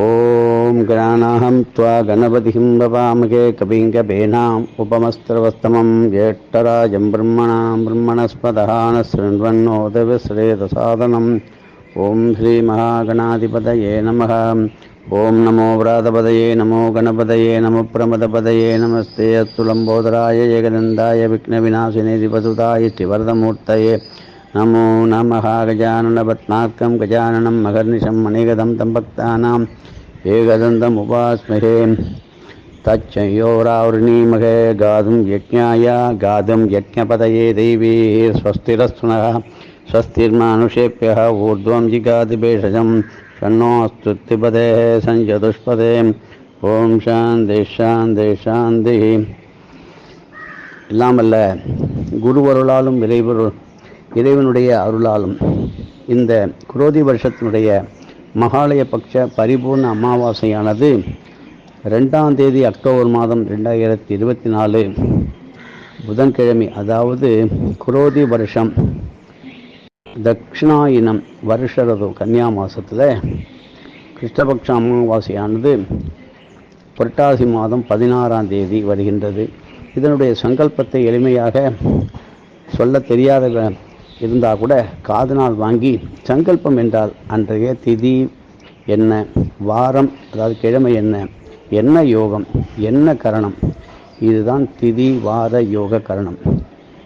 ॐ गणानाहं त्वा गणपतिं ववामहे कविं कवीनाम् उपमस्त्रवस्तमं ज्येष्ठराजं ब्रह्मणां ब्रह्मणस्पदः न शृण्वन्नोदविश्रेतसादनम् ॐ श्रीमहागणाधिपतये नमः ॐ नमो व्रातपदये नमो गणपतये नमो प्रमदपदये नमस्ते अस्तु लम्बोदराय जगनन्दाय विघ्नविनाशिनेधिपसुताय श्रीवरदमूर्तये नमो नमः गजाननपत्नार्कं गजाननं मगर्निशं मणिगदं तं भक्तानाम् एकदन्तम् उपास्महे तच्चयोरावृणीमहे गातुं यज्ञाय गातुं यज्ञपदये दैवी स्वस्तिरस्तुनः स्वस्तिर्मानुषेभ्यः ऊर्ध्वं जिगातिभेषजं षण्णोऽस्तुतिपदेः सञ्चतुष्पदे ॐ சாந்தி சாந்தி சாந்தி இல்லாமல்ல குருவருளாலும் இறைவரு இறைவனுடைய அருளாலும் இந்த குரோதி வருஷத்தினுடைய மகாலய பட்ச பரிபூர்ண அமாவாசையானது ரெண்டாம் தேதி அக்டோபர் மாதம் ரெண்டாயிரத்தி இருபத்தி நாலு புதன்கிழமை அதாவது குரோதி வருஷம். தக்ஷிணாயினம் வருஷரது கன்னியா மாதத்தில் கிருஷ்ணபக்ஷ அமாவாசையானது புரட்டாசி மாதம் பதினாறாம் தேதி வருகின்றது. இதனுடைய சங்கல்பத்தை எளிமையாக சொல்ல தெரியாத இருந்தால் கூட காதனால் வாங்கி சங்கல்பம் என்றால் அன்றைய திதி என்ன? வாரம் அதாவது கிழமை என்ன? என்ன யோகம்? என்ன கரணம்? இதுதான் திதி வார யோக கரணம்.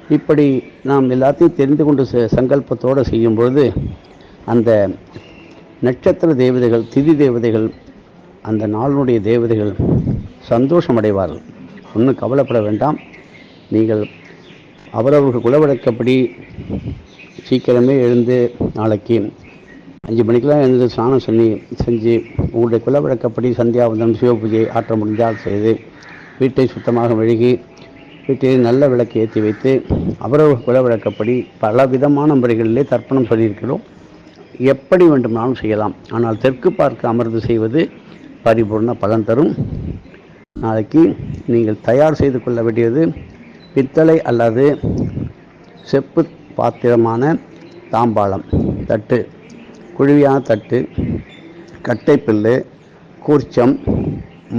இப்படி நாம் எல்லாத்தையும் தெரிந்து கொண்டு ச- சங்கல்பத்தோடு செய்யும் பொழுது அந்த நட்சத்திர தேவதைகள் திதி தேவதைகள் அந்த நாளினுடைய தேவதைகள் சந்தோஷமடைவார்கள். ஒன்றும் கவலைப்பட வேண்டாம். நீங்கள் அவரவர்கள் குலவழக்கப்படி சீக்கிரமே எழுந்து நாளைக்கு அஞ்சு மணிக்கெலாம் எழுந்து ஸ்நானம் பண்ணி செஞ்சு உங்களுடைய குலவழக்கப்படி சந்தியாவந்தனம் சிவபூஜை ஆற்ற முடிஞ்சால் செய்து வீட்டை சுத்தமாக மெழுகி வீட்டில் நல்ல விளக்கு ஏற்றி வைத்து அவரவர் குலவழக்கப்படி பல விதமான முறைகளிலே தர்ப்பணம் சொல்லியிருக்கிறோம். எப்படி வேண்டுமானாலும் செய்யலாம். ஆனால் தெற்கு பார்க்க அமர்ந்து செய்வது பரிபூர்ண பலன் தரும். நாளைக்கு நீங்கள் தயார் செய்து கொள்ள வேண்டியது பித்தளை அல்லது செப்பு பாத்திரமான தாம்பாளம் தட்டு குழுவியான தட்டு கட்டைப்பில்லு கூர்ச்சம்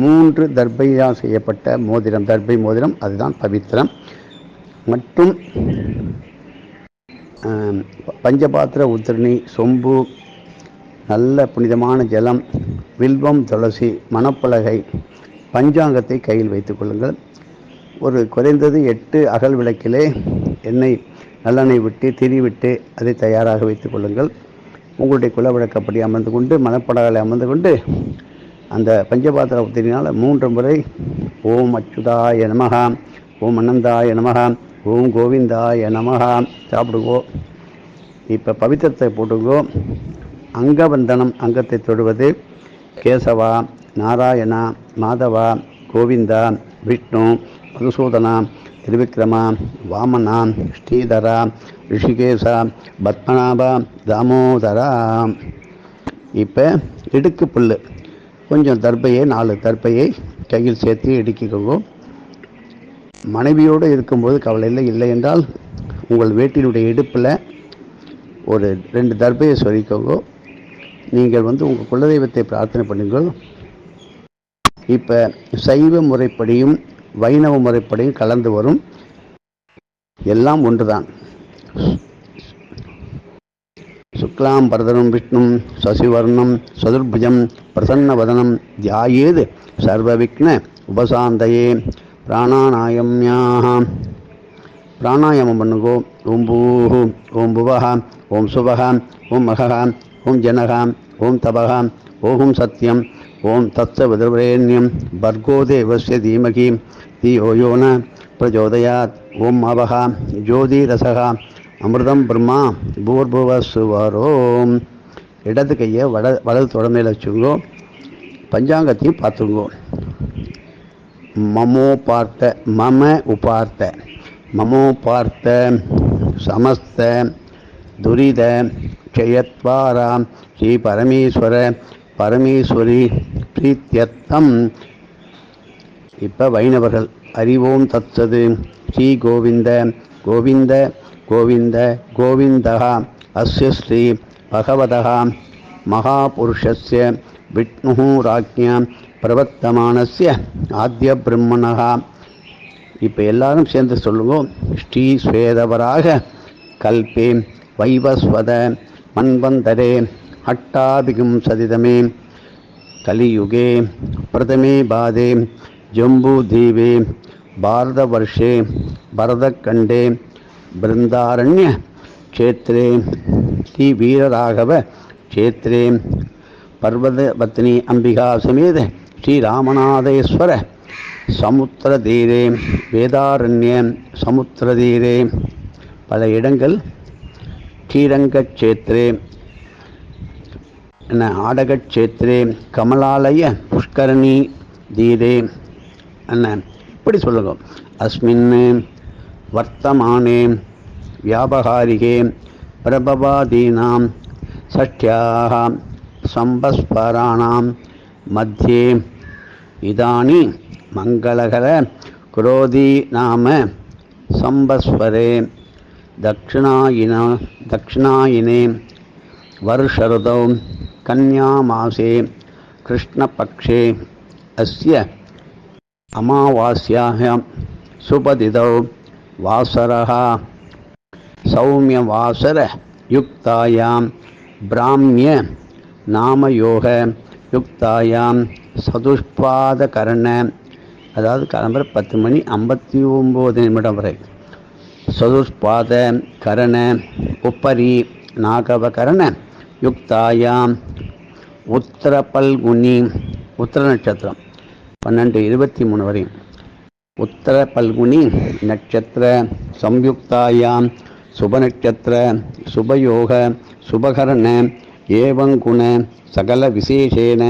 மூன்று தர்பையால் செய்யப்பட்ட மோதிரம் தர்பை மோதிரம் அதுதான் பவித்திரம். மற்றும் பஞ்சபாத்திர உத்திரணி சொம்பு நல்ல புனிதமான ஜலம் வில்வம் துளசி மணப்பலகை பஞ்சாங்கத்தை கையில் வைத்துக் கொள்ளுங்கள். ஒரு குறைந்தது எட்டு அகல் விளக்கிலே எண்ணெய் நல்லெண்ணெய் விட்டு திரி விட்டு அதை தயாராக வைத்துக் கொள்ளுங்கள். உங்களுடைய குல விளக்கப்படி அமர்ந்து கொண்டு மணப்பலகளை அமர்ந்து கொண்டு அந்த பஞ்சபாத்திர உத்திரினால் மூன்று முறை ஓம் அச்சுதாய நமகா ஓம் அனந்தாய நமகா ஓம் கோவிந்தாய நமகா சாப்பிடுங்கோ. இப்போ பவித்திரத்தை போட்டுங்கோ. அங்கவந்தனம் அங்கத்தை தொடுவது கேசவா நாராயணா மாதவா கோவிந்தா விஷ்ணு மதுசூதனா திருவிக்ரமா வாமனா ஸ்ரீதரா ரிஷிகேசா பத்மநாபா தாமோதரா. இப்போ இடுக்கு புல் கொஞ்சம் தர்பையை நாலு தர்பையை கையில் சேர்த்து இடுக்கிக்கோங்க. மனைவியோடு இருக்கும்போது கவலை இல்லை இல்லை என்றால் உங்கள் வீட்டினுடைய இடுப்பில் ஒரு ரெண்டு தர்பையை சொரிக்கோங்க. நீங்கள் வந்து உங்கள் குலதெய்வத்தை பிரார்த்தனை பண்ணுங்கள். இப்போ சைவ முறைப்படியும் வைணவ முறைப்படியும் கலந்து வரும். எல்லாம் ஒன்றுதான். சுக்லாம் பரதரும் விஷ்ணும் சசிவர்ணம் சதுர்புஜம் பிரசன்னவதனம் தியாயேது சர்வவிக்ன உபசாந்தையே. பிராணாநாயம்யாக பிராணாயாமம் பண்ணுங்கோ. ஓம் பூஹு ஓம் புவஹ ஓம் சுபஹ ஓம் மகஹ ஓம் ஜனஹ ஓம் தபஹ ஓஹும் சத்யம் ஓம் தத்த விதவரேண்யம் பர்கோதேவசிய தீமகி. தியோ யோ ந பிரச்சோதயாத் ஓம் அவஹ ஜோதிரசக அமிர்தம் பிரம்மா பூர்புவ சுவரோம் இடது கையை வட வலது தொடமையில் வச்சுங்கோ. பஞ்சாங்கத்தையும் பார்த்துங்கோ. மமோ பார்த்த மம உபார்த்த. மமோ பார்த்த சமஸ்த துரித க்ஷயத்வாரா. ஸ்ரீ பரமேஸ்வர பரமேஸ்வரி பிரீத்தியத்தம். இப்போ வைணவர்கள் அறிவோம் தத்தது. ஸ்ரீ கோவிந்த கோவிந்த கோவிந்த கோவிந்தகா அஸ்ய ஸ்ரீ பகவதா மகாபுருஷஸ்ய விஷ்ணு ராஜ்யா பிரவர்த்தமானஸ்ய ஆத்திய பிரம்மணகா இப்போ எல்லாரும் சேர்ந்து சொல்லுவோம் ஸ்ரீ ஸ்வேதவராக கல்பே வைவஸ்வத மன்வந்தரே அட்டாபிகும் சதிதமே கலியுகே பிரதமே பாதே ஜம்பூதீபே பாரதவர்ஷே பரதக்கண்டே பிருந்தாரண்ய க்ஷேத்ரே ஸ்ரீ வீரராகவ க்ஷேத்ரே பர்வதபத்னி அம்பிகா சமேத ஸ்ரீராமநாதேஸ்வர சமுத்திரதீரே வேதாரண்ய சமுத்திரதீரே. பல இடங்கள் ஸ்ரீரங்கக்ஷேத்ரே என்ன ஆடகக்ஷேத்ரே கமலாலய புஷ்கரணி தீரே. என்ன? இப்படி சொல்லுங்க. அஸ்மின் வர்த்தமானே வியாபகாரிகே பிரபவாதீனாம் சஷ்டியாக சம்பஸ்பராணாம் மத்தியே. இதானி மங்களகர குரோதி நாம சம்பஸ்வரே. தட்சிணாயின தட்சிணாயினே வருஷருதௌ கன்யாமாசே கிருஷ்ணபக்ஷே. அஸ்ய அமாவாஸ்யாக சுபதிதௌ வாசரா சௌமியவாசர யுக்தாயாம். பிராமிய நாமயோக யுக்தாயாம். சதுஷ்பாத கரண அதாவது கிளம்புற பத்து மணி ஐம்பத்தி ஒம்பது நிமிடம் வரை. சதுஷ்பாத கரண உப்பரி நாகவகரண யுக்தாயாம். உத்தர உத்தர நட்சத்திரம். பன்னெண்டு இருபத்தி மூணு வரையும். உத்தர பல்குனி நட்சத்திர சம்யுக்தாயாம் சுபநட்சத்திர சுபயோக சுபகரண ஏவங்குண சகல விசேஷேன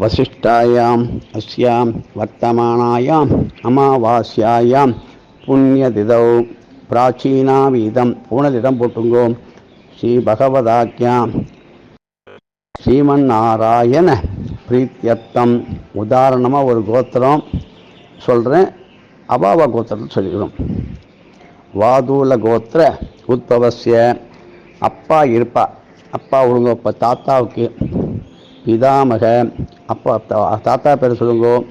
வசிஷ்டாயாம் அஸ்யாம் வர்த்தமானாயாம் அமாவாஸ்யாயாம் புண்ணியதிதௌ பிராச்சீனாவீதம் பூனதிடம் போட்டுங்கோ. ஸ்ரீ பகவதாக்கியாம் ஸ்ரீமன்னாராயண. பிரீத்யத்தம் உதாரணமாக ஒரு கோத்திரம் சொல்கிறேன் அபாவ கோத்திரம் சொல்லிக்கிறோம். வாதூல கோத்திர உத்பவசிய அப்பா இருப்பா. அப்பா ஒழுங்கோ இப்போ தாத்தாவுக்கு பிதாமக. அப்பா தாத்தா பேர் சொல்லுங்கோ.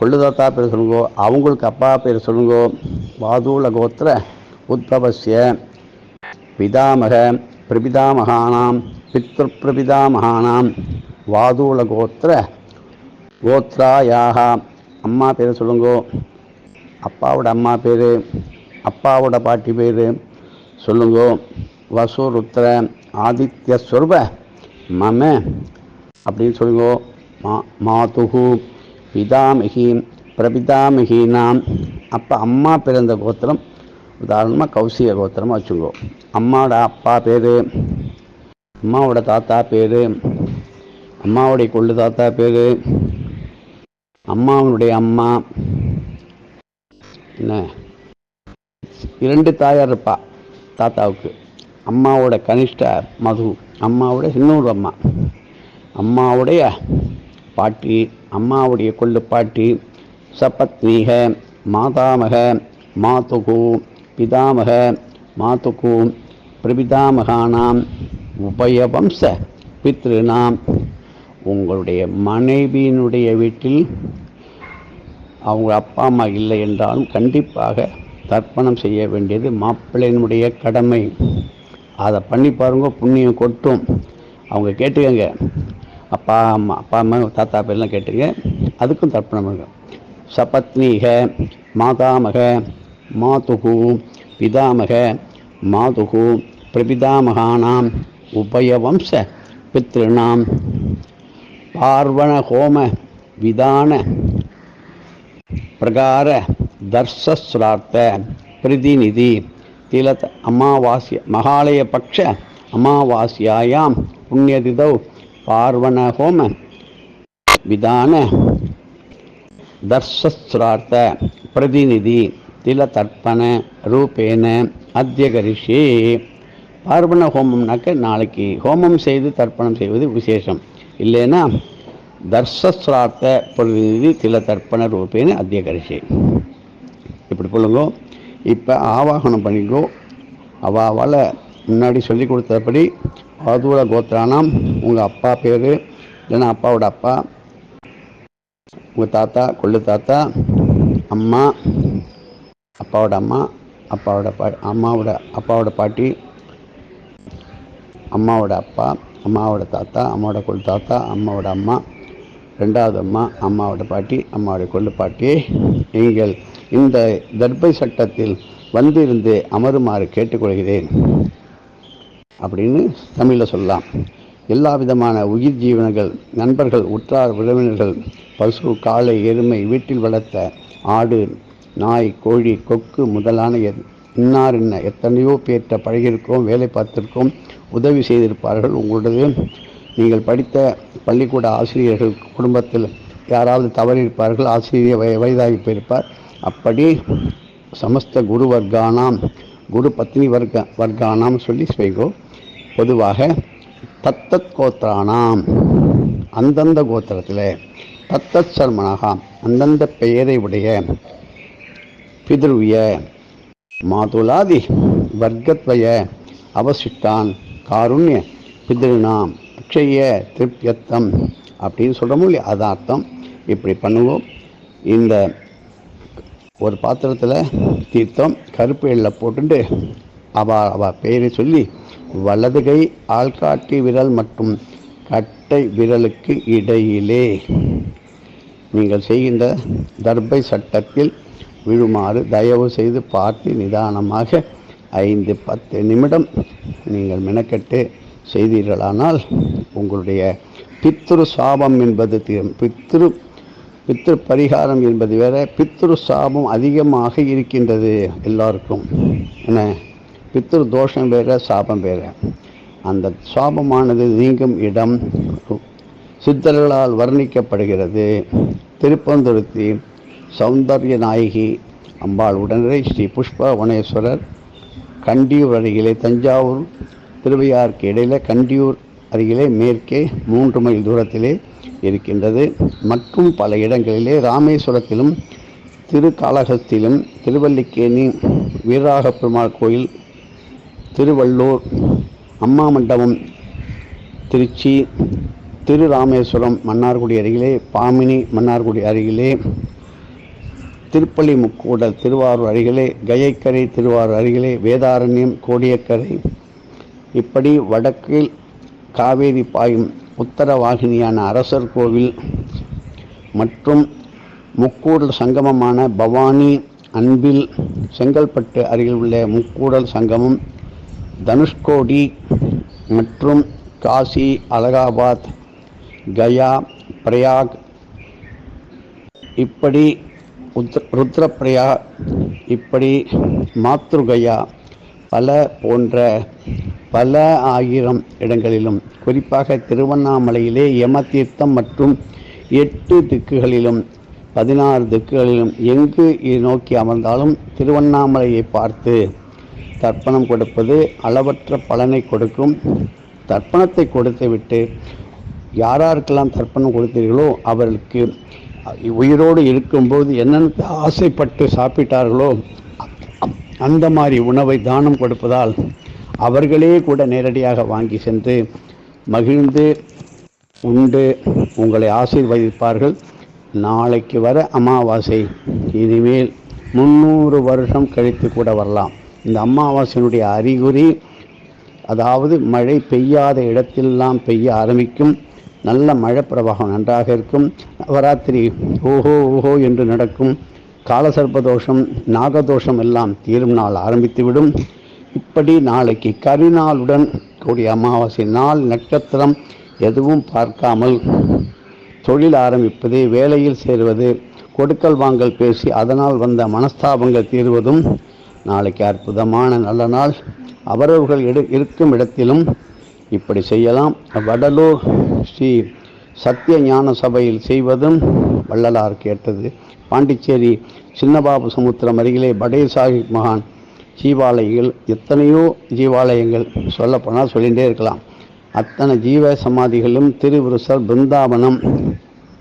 கொள்ளு தாத்தா பேர் சொல்லுங்கோ. அவங்களுக்கு அப்பா பேர் சொல்லுங்கோ. வாதூல கோத்திர உத்பவசிய பிதாமக பிரபிதாமகானாம் பித்ருப்பிரபிதாமகானாம். வாதூல கோத்திர கோத்ராயாக. அம்மா பேர் சொல்லுங்கோ. அப்பாவோட அம்மா பேர் அப்பாவோட பாட்டி பேர் சொல்லுங்கோ. வசுருத்ர ஆதித்ய ஸ்வரூப மம அப்படின்னு சொல்லுங்கோ. மா மாதுகு பிதாமிகி பிரபிதாமிகினாம் அப்போ அம்மா பிறந்த கோத்திரம் உதாரணமாக கௌசிக கோத்திரமாக வச்சுக்கோ அம்மாவோட அப்பா பேர் அம்மாவோட தாத்தா பேர் அம்மாவுடைய கொள்ளு தாத்தா பேர். அம்மாவனுடைய அம்மா. என்ன? இரண்டு தாயார் இருப்பா தாத்தாவுக்கு. அம்மாவோட கனிஷ்ட மது அம்மாவோட இன்னொரு அம்மா. அம்மாவுடைய பாட்டி அம்மாவுடைய கொள்ளு பாட்டி சபத்னீக மாதாமக மாதுகு பிதாமக மாதுகு பிரபிதாமகானாம் உபயவம்ச பித்ருநாம் உங்களுடைய மனைவியினுடைய வீட்டில் அவங்க அப்பா அம்மா இல்லை என்றாலும் கண்டிப்பாக தர்ப்பணம் செய்ய வேண்டியது மாப்பிள்ளையினுடைய கடமை. அதை பண்ணி பாருங்க புண்ணியம் கொட்டும். அவங்க கேட்டுக்கங்க. அப்பா அம்மா அப்பா அம்மா தாத்தா பேர்லாம் கேட்டுங்க அதுக்கும் தர்ப்பணம் பண்ணுங்க சபத்னீக மாதாமக மாதுகு பிதாமக மாதுகு பிரபிதாமகானாம் உபயவம்ச பித்ருணாம் பார்வண ஹோம விதான பிரகார தர்சஸ்ரார்த்த பிரதிநிதி திலத் அமாவாஸ்ய மகாலய பக்ஷ அமாவாஸ்யாயாம் புண்ணியதிதௌ பார்வண ஹோம விதான தர்சஸ்ரார்த்த பிரதிநிதி திலதர்ப்பண ரூபேன அத்தியகரிஷே. பார்வண ஹோமம்னாக்க நாளைக்கு ஹோமம் செய்து தர்ப்பணம் செய்வது விசேஷம். இல்லைன்னா தர்சஸ்ராத்த பிரதிநிதி தில தர்ப்பண ரூபேன அத்தியகரிஷே. இப்படி சொல்லுங்க இப்போ ஆவாகனம் பண்ணிக்கோ அவாவால் முன்னாடி சொல்லி கொடுத்தபடி ஆதூர கோத்திரானாம் உங்கள் அப்பா பேர் இல்லைன்னா அப்பாவோட அப்பா உங்கள் தாத்தா கொள்ளு தாத்தா அம்மா அப்பாவோட அம்மா அப்பாவோட பா அம்மாவோட அப்பாவோட பாட்டி அம்மாவோட அப்பா அம்மாவோட தாத்தா அம்மாவோட கொள்ளு தாத்தா அம்மாவோட அம்மா ரெண்டாவது அம்மா அம்மாவோட பாட்டி அம்மாவோட கொள்ளு பாட்டி நீங்கள் இந்த தர்பை சட்டத்தில் வந்திருந்து அமருமாறு கேட்டுக்கொள்கிறேன் அப்படின்னு தமிழில் சொல்லலாம். எல்லா விதமான உயிர் ஜீவனங்கள் நண்பர்கள் உற்றார் உறவினர்கள் பசு காளை எருமை வீட்டில் வளர்த்த ஆடு நாய் கோழி கொக்கு முதலான எ- இன்னார் என்ன எத்தனையோ பேர்கிட்ட பழகியிருக்கோம் வேலை பார்த்துருக்கோம். உதவி செய்திருப்பார்கள். உங்களுடைய நீங்கள் படித்த பள்ளிக்கூட ஆசிரியர்கள் குடும்பத்தில் யாராவது தவறியிருப்பார்கள் ஆசிரியர் வய வயதாகி போயிருப்பார் அப்படி சமஸ்த குரு வர்க்கானாம் குரு பத்னி வர்க்க வர்க்கானாம் சொல்லி செய்கோ. பொதுவாக தத்தத் கோத்திரானாம் அந்தந்த கோத்திரத்தில் தத்தத் சர்மனகாம் அந்தந்த பெயரை உடைய பிதிருவிய மாதுலாதி வர்க்கத்வய அவசிட்டான் காருண்ய பிதிருநாம் அக்ஷய திருப்தியத்தம் அப்படின்னு சொல்கிறோமோ இல்லையா? அது அர்த்தம். இப்படி பண்ணுவோம். இந்த ஒரு பாத்திரத்தில் தீர்த்தம் கருப்பு எள்ள போட்டுட்டு அவ அவ பெயரை சொல்லி வலது கை ஆள்காட்டி விரல் மற்றும் கட்டை விரலுக்கு இடையிலே. நீங்கள் செய்கின்ற தர்பை சட்டத்தில் விழுமாறு தயவு செய்து பார்த்து நிதானமாக ஐந்து பத்து நிமிடம் நீங்கள் மெனக்கெட்டு செய்தீர்களானால் உங்களுடைய பித்ரு சாபம் என்பது தீரும் பித்ரு பித்ரு பரிகாரம் என்பது வேற பித்ரு சாபம் அதிகமாக இருக்கின்றது எல்லாருக்கும். என்ன? பித்ரு தோஷம் வேற சாபம் வேற. அந்த சாபமானது நீங்கும் இடம் சித்தர்களால் வர்ணிக்கப்படுகிறது. திருப்பந்துருத்தி சௌந்தர்ய நாயகி அம்பாள் உடனே ஸ்ரீ புஷ்ப வனேஸ்வரர் கண்டியூர் அருகிலே தஞ்சாவூர் திருவையாருக்கு இடையில கண்டியூர் அருகிலே மேற்கே மூன்று மைல் தூரத்திலே இருக்கின்றது. மற்றும் பல இடங்களிலே ராமேஸ்வரத்திலும் திருக்காளகத்திலும் திருவல்லிக்கேணி வீராக பெருமாள் கோயில் திருவள்ளூர் அம்மா மண்டபம் திருச்சி திரு ராமேஸ்வரம் மன்னார்குடி அருகிலே பாமினி மன்னார்குடி அருகிலே திருப்பள்ளி முக்கூடல் திருவாரூர் அருகிலே கயைக்கரை திருவாரூர் அருகிலே வேதாரண்யம் கோடியக்கரை. இப்படி வடக்கில் காவேரி பாயும் உத்தரவாகினியான அரசர் கோவில் மற்றும் முக்கூடல் சங்கமமான பவானி அன்பில் செங்கல்பட்டு அருகில் உள்ள முக்கூடல் சங்கமம் தனுஷ்கோடி மற்றும் காசி அலகாபாத் கயா பிரயாக். இப்படி உத்ர ருத்ரப்பிரயா இப்படி மாத்ருகையா பல போன்ற பல ஆயிரம் இடங்களிலும் குறிப்பாக திருவண்ணாமலையிலே யமதீர்த்தம் மற்றும் எட்டு திக்குகளிலும் பதினாறு திக்குகளிலும் எங்கு நோக்கி அமர்ந்தாலும் திருவண்ணாமலையை பார்த்து தர்ப்பணம் கொடுப்பது அளவற்ற பலனை கொடுக்கும். தர்ப்பணத்தை கொடுத்துவிட்டு யாராருக்கெல்லாம் தர்ப்பணம் கொடுத்தீர்களோ அவர்களுக்கு உயிரோடு இருக்கும்போது என்னென்ன ஆசைப்பட்டு சாப்பிட்டார்களோ அந்த மாதிரி உணவை தானம் கொடுப்பதால் அவர்களே கூட நேரடியாக வாங்கி சென்று மகிழ்ந்து உண்டு உங்களை ஆசீர்வதிப்பார்கள். நாளைக்கு வர அமாவாசை. இனிமேல் முந்நூறு வருஷம் கழித்து கூட வரலாம். இந்த அமாவாசையினுடைய அறிகுறி அதாவது மழை பெய்யாத இடத்திலெல்லாம் பெய்ய ஆரம்பிக்கும். நல்ல மழை பிரவாகம் நன்றாக இருக்கும். நவராத்திரி ஓஹோ ஓஹோ என்று நடக்கும். காலசர்ப்ப தோஷம் நாகதோஷம் எல்லாம் தீரும் நாள் ஆரம்பித்துவிடும். இப்படி நாளைக்கு கரிநாளுடன் கூடிய அமாவாசை நாள் நட்சத்திரம் எதுவும் பார்க்காமல் தொழில் ஆரம்பிப்பது வேலையில் சேருவது கொடுக்கல் வாங்கல் பேசி அதனால் வந்த மனஸ்தாபங்கள் தீர்வதும் நாளைக்கு அற்புதமான நல்ல நாள். அவரவர்கள் எடு இருக்கும் இடத்திலும் இப்படி செய்யலாம். வடலூர் ஸ்ரீ சத்திய ஞான சபையில் செய்வதும் வள்ளலார் கேட்டது. பாண்டிச்சேரி சின்னபாபு சமுத்திரம் அருகிலே படே சாஹிப் மகான் ஜீவாலயங்கள் எத்தனையோ ஜீவாலயங்கள் சொல்லப்போனால் சொல்லிகிட்டே இருக்கலாம். அத்தனை ஜீவ சமாதிகளும் திருவிருசல் பிருந்தாவனம்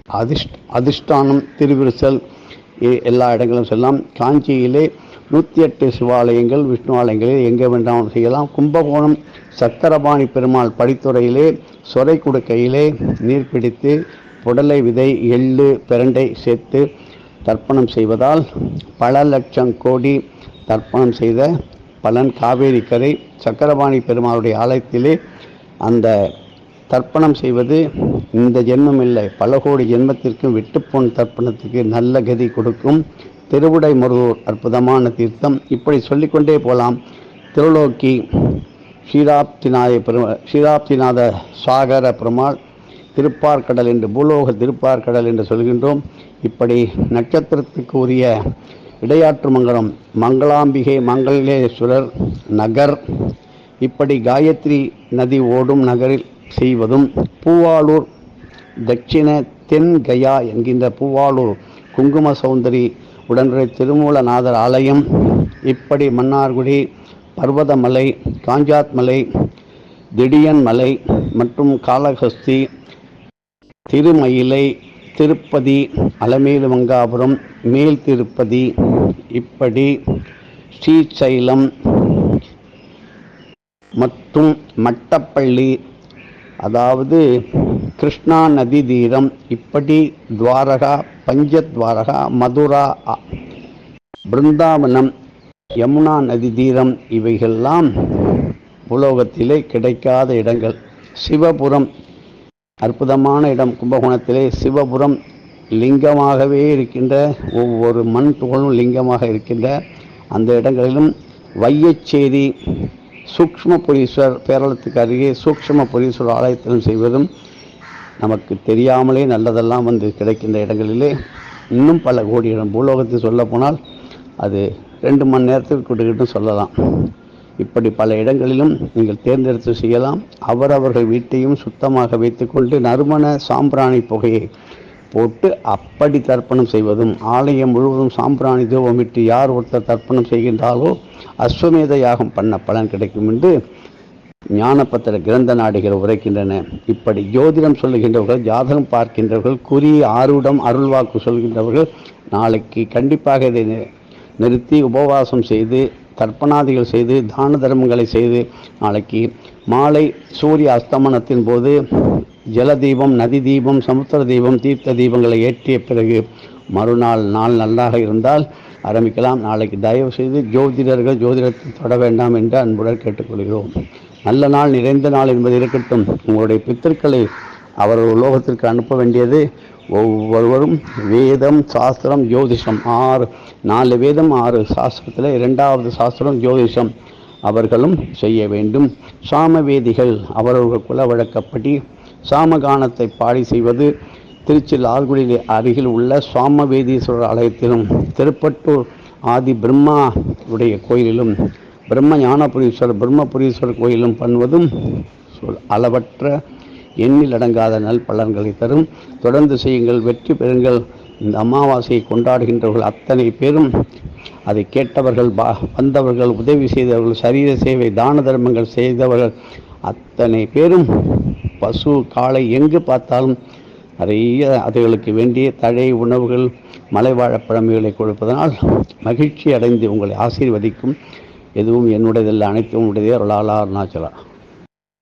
அதிர்ஷ்ட அதிஷ்டானம் திருவிருசல் எ- எல்லா இடங்களும் சொல்லலாம் காஞ்சியிலே நூற்றி எட்டு சிவாலயங்கள் விஷ்ணு ஆலயங்களில் எங்கே வேண்டாம் செய்யலாம். கும்பகோணம் சக்கரபாணி பெருமாள் படித்துறையிலே சொரை குடுக்கையிலே நீர் பிடித்து புடலை விதை எள்ளு பிரண்டை சேர்த்து தர்ப்பணம் செய்வதால் பல லட்சம் கோடி தர்ப்பணம் செய்த பலன் காவேரி கரை சக்கரபாணி பெருமாளுடைய ஆலயத்திலே அந்த தர்ப்பணம் செய்வது இந்த ஜென்மம் இல்லை. பல கோடி ஜென்மத்திற்கும் விட்டுப்போன் தர்ப்பணத்துக்கு நல்ல கதி கொடுக்கும் திருவுடை முருகூர் அற்புதமான தீர்த்தம். இப்படி சொல்லிக்கொண்டே போகலாம் திருலோக்கி ஸ்ரீராப்திநாத பெருமா ஸ்ரீராப்திநாத சாகர பெருமாள் திருப்பார்கடல் என்று பூலோக திருப்பார்கடல் என்று சொல்கின்றோம். இப்படி நட்சத்திரத்துக்கு உரிய இடையாற்று மங்கலம் மங்களாம்பிகை மங்களேஸ்வரர் நகர் இப்படி காயத்ரி நதி ஓடும் நகரில் செய்வதும் பூவாளூர் தட்சிண தென் கயா என்கின்ற பூவாளூர் குங்கும சௌந்தரி உடனுடைய திருமூலநாதர் ஆலயம் இப்படி மன்னார்குடி பர்வதமலை காஞ்சாத் மலை திடியன் மலை மற்றும் காளஹஸ்தி திருமயிலை திருப்பதி அலமேலு மங்காபுரம் மேல் திருப்பதி இப்படி ஸ்ரீசைலம் மற்றும் மட்டப்பள்ளி அதாவது கிருஷ்ணா நதி தீரம் இப்படி துவாரகா பஞ்சத்வாரகா மதுரா பிருந்தாவனம் யமுனா நதி தீரம் இவைகள்லாம் உலோகத்திலே கிடைக்காத இடங்கள். சிவபுரம் அற்புதமான இடம். கும்பகோணத்திலே சிவபுரம் லிங்கமாகவே இருக்கின்ற ஒவ்வொரு மண் துகளும் லிங்கமாக இருக்கின்ற அந்த இடங்களிலும் வையச்சேரி சூக்ஷ்மபுரீஸ்வர் பேரளத்துக்கு அருகே சூக்ஷ்மபுரீஸ்வரர் ஆலயத்திலும் செய்வதும் நமக்கு தெரியாமலே நல்லதெல்லாம் வந்து கிடைக்கின்ற இடங்களிலே. இன்னும் பல கோடி இடம். பூலோகத்தில் சொல்ல போனால் அது ரெண்டு மணி நேரத்தில் கொடுக்கிட்டு சொல்லலாம். இப்படி பல இடங்களிலும் நீங்கள் தேர்ந்தெடுத்து செய்யலாம். அவரவர்கள் வீட்டையும் சுத்தமாக வைத்துக்கொண்டு நறுமண சாம்பிராணி புகையை போட்டு அப்படி தர்ப்பணம் செய்வதும் ஆலயம் முழுவதும் சாம்பிராணி தூபமிட்டு யார் ஒருத்தர் தர்ப்பணம் செய்கின்றாலோ அஸ்வமேத யாகம் பண்ண பலன் கிடைக்கும் என்று ஞானப்பத்திர கிரந்த நாடுகள் உரைக்கின்றன. இப்படி ஜோதிடம் சொல்லுகின்றவர்கள் ஜாதகம் பார்க்கின்றவர்கள் குறி ஆருடம் அருள்வாக்கு சொல்கின்றவர்கள் நாளைக்கு கண்டிப்பாக இதை நிறுத்தி உபவாசம் செய்து தர்ப்பணாதிகள் செய்து தான தர்மங்களை செய்து நாளைக்கு மாலை சூரிய அஸ்தமனத்தின் போது ஜல தீபம் நதி தீபம் சமுத்திர தீபம் தீர்த்த தீபங்களை ஏற்றிய பிறகு மறுநாள் நாள் நல்லாக இருந்தால் ஆரம்பிக்கலாம். நாளைக்கு தயவு செய்து ஜோதிடர்கள் ஜோதிடத்தை தொட வேண்டாம் என்று அன்புடன் கேட்டுக்கொள்கிறோம். நல்ல நாள் நிறைந்த நாள் என்பது இருக்கட்டும். உங்களுடைய பித்தர்களை அவர் உலோகத்திற்கு அனுப்ப வேண்டியது ஒவ்வொருவரும் வேதம் சாஸ்திரம் ஜோதிஷம். ஆறு நாலு வேதம் ஆறு சாஸ்திரத்தில் இரண்டாவது சாஸ்திரம் ஜோதிஷம். அவர்களும் செய்ய வேண்டும். சாமவேதிகள் அவரவர்கள் குல வழக்கப்படி சாமகானத்தை பாடி செய்வது திருச்சி லால்குடி அருகில் உள்ள சாமவேதீஸ்வரர் ஆலயத்திலும் திருப்பட்டூர் ஆதி பிரம்மா உடைய கோயிலிலும் பிரம்ம ஞானபுரீஸ்வரர் பிரம்மபுரீஸ்வரர் கோயிலும் பண்ணுவதும் அளவற்ற எண்ணில் அடங்காத நல் பலன்களை தரும். தொடர்ந்து செய்யுங்கள் வெற்றி பெறுங்கள். இந்த அமாவாசையை கொண்டாடுகின்றவர்கள் அத்தனை பேரும் அதை கேட்டவர்கள் பா வந்தவர்கள் உதவி செய்தவர்கள் சரீர சேவை தான தர்மங்கள் செய்தவர்கள் அத்தனை பேரும் பசு காளை எங்கு பார்த்தாலும் நிறைய அதுகளுக்கு வேண்டிய தழை உணவுகள் மலைவாழப்பழமைகளை கொடுப்பதனால் மகிழ்ச்சி அடைந்து உங்களை ஆசீர்வதிக்கும். எதுவும் என்னுடையதல்ல அனைத்தும் உடையதே அருளாளா அருணாச்சலா.